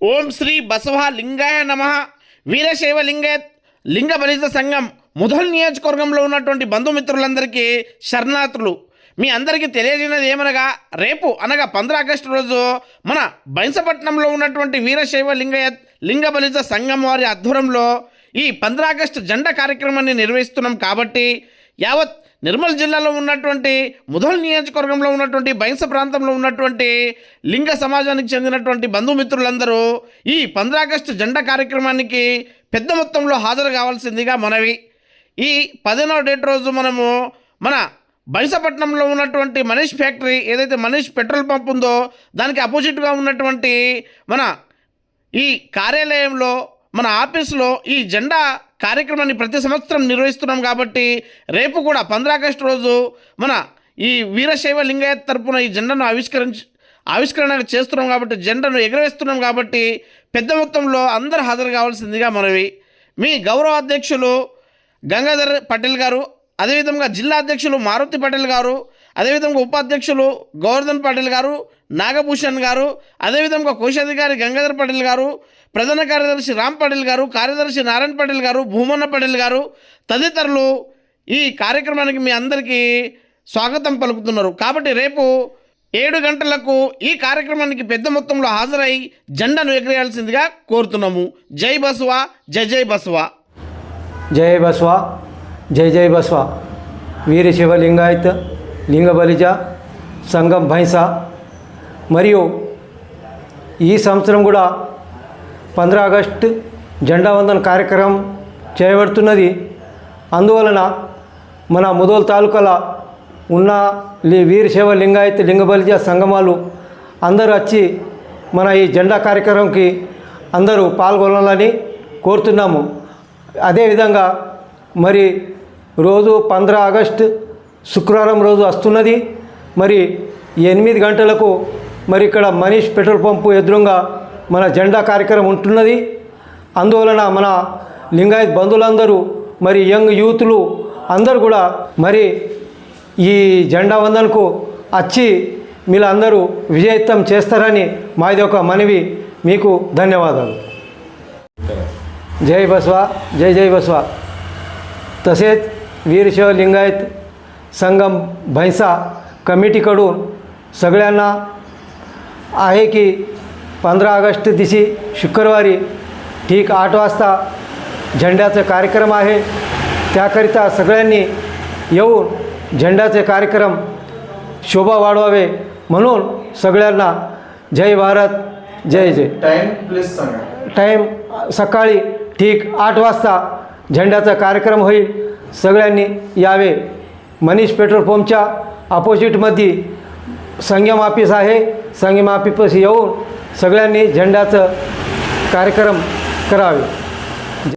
ఓం శ్రీ బసవ లింగాయ నమ. వీరశైవ లింగాయత్ లింగ బలిత సంఘం ముధల్ నియోజకవర్గంలో ఉన్నటువంటి బంధుమిత్రులందరికీ శరణార్థులు. మీ అందరికీ తెలియజేయనది ఏమనగా రేపు అనగా పంద్ర ఆగస్టు రోజు మన బైంసపట్నంలో ఉన్నటువంటి వీరశైవ లింగయత్ లింగ బలిత సంఘం వారి ఆధ్వర్యంలో ఈ పంద్ర ఆగస్టు జెండా కార్యక్రమాన్ని నిర్వహిస్తున్నాం కాబట్టి యావత్ నిర్మల్ జిల్లాలో ఉన్నటువంటి ముధల్ నియోజకవర్గంలో ఉన్నటువంటి బైంస ప్రాంతంలో ఉన్నటువంటి లింగ సమాజానికి చెందినటువంటి బంధుమిత్రులందరూ ఈ పంద్రాగస్టు జెండా కార్యక్రమానికి పెద్ద మొత్తంలో హాజరు కావాల్సిందిగా మనవి. ఈ పదిహేనవ డేట్ రోజు మనము మన బైసపట్నంలో ఉన్నటువంటి మనీష్ ఫ్యాక్టరీ ఏదైతే మనీష్ పెట్రోల్ పంప్ ఉందో దానికి అపోజిట్గా ఉన్నటువంటి మన ఈ కార్యాలయంలో మన ఆఫీసులో ఈ జెండా కార్యక్రమాన్ని ప్రతి సంవత్సరం నిర్వహిస్తున్నాం కాబట్టి రేపు కూడా పంద్ర ఆగస్టు రోజు మన ఈ వీరశైవ లింగాయత్ తరపున ఈ జెండాను ఆవిష్కరించి ఆవిష్కరణ చేస్తున్నాం కాబట్టి జెండాను ఎగరవేస్తున్నాం కాబట్టి పెద్ద మొత్తంలో అందరు హాజరు కావాల్సిందిగా మనవి. మీ గౌరవ అధ్యక్షులు గంగాధర్ పటేల్ గారు అదేవిధంగా జిల్లా అధ్యక్షులు మారుతి పటేల్ గారు అదేవిధంగా ఉపాధ్యక్షులు గోవర్ధన్ పటేల్ గారు నాగభూషణ్ గారు అదేవిధంగా కోశాధికారి గంగాధర్ పటేల్ గారు ప్రధాన కార్యదర్శి రామ్ పటేల్ గారు కార్యదర్శి నారాయణ పటేల్ గారు భూమన్న పటేల్ గారు తదితరులు ఈ కార్యక్రమానికి మీ అందరికీ స్వాగతం పలుకుతున్నారు. కాబట్టి రేపు ఏడు గంటలకు ఈ కార్యక్రమానికి పెద్ద మొత్తంలో హాజరై జెండాను ఎగరేయాల్సిందిగా కోరుతున్నాము. జై బసవ జై జై బసవ. జయ బస్వా జై జై బస్వా. వీర శివ లింగబలిజ సంఘం భైంస మరియు ఈ సంవత్సరం కూడా పంద్ర ఆగస్ట్ జెండా వందన కార్యక్రమం చేయబడుతున్నది అందువలన మన ముదోల్ తాలూకాల ఉన్న వీరశైవ లింగాయత్ లింగబలిజ సంగమాలు అందరూ వచ్చి మన ఈ జెండా కార్యక్రమంకి అందరూ పాల్గొనాలని కోరుతున్నాము. అదేవిధంగా మరి రోజు పంద్ర ఆగస్ట్ శుక్రవారం రోజు వస్తున్నది మరి ఎనిమిది గంటలకు మరి ఇక్కడ మనీష్ పెట్రోల్ పంపు ఎదురుగా మన జెండా కార్యక్రమం ఉంటున్నది అందువలన మన లింగాయత్ బంధువులందరూ మరి యంగ్ యూత్లు అందరూ కూడా మరి ఈ జెండా వందనకు వచ్చి మీరందరూ విజయత్వం చేస్తారని మాది ఒక మనవి మీకు ధన్యవాదాలు जय बसवा जय जय बसवा तसेच वीरशैव लिंगायत संगम भैंसा कमिटीकडून सगळ्यांना आहे की पंधरा ऑगस्ट दिवशी शुक्रवारी ठीक आठ वाजता झेंड्याचा कार्यक्रम आहे. त्याकरिता सगळ्यांनी येऊन झेंड्याचे कार्यक्रम शोभा वाढवावे म्हणून सगळ्यांना जय भारत जय जय. Time please Sanga. टाईम सकाळी ठीक आठ वाजता झेंड्याचा कार्यक्रम होईल. सगळ्यांनी यावे. मनीष पेट्रोल पंपच्या अपोजिटमध्ये संगम ऑफिस आहे. संगम ऑफिस येऊन सगळ्यांनी झेंड्याचं कार्यक्रम करावे.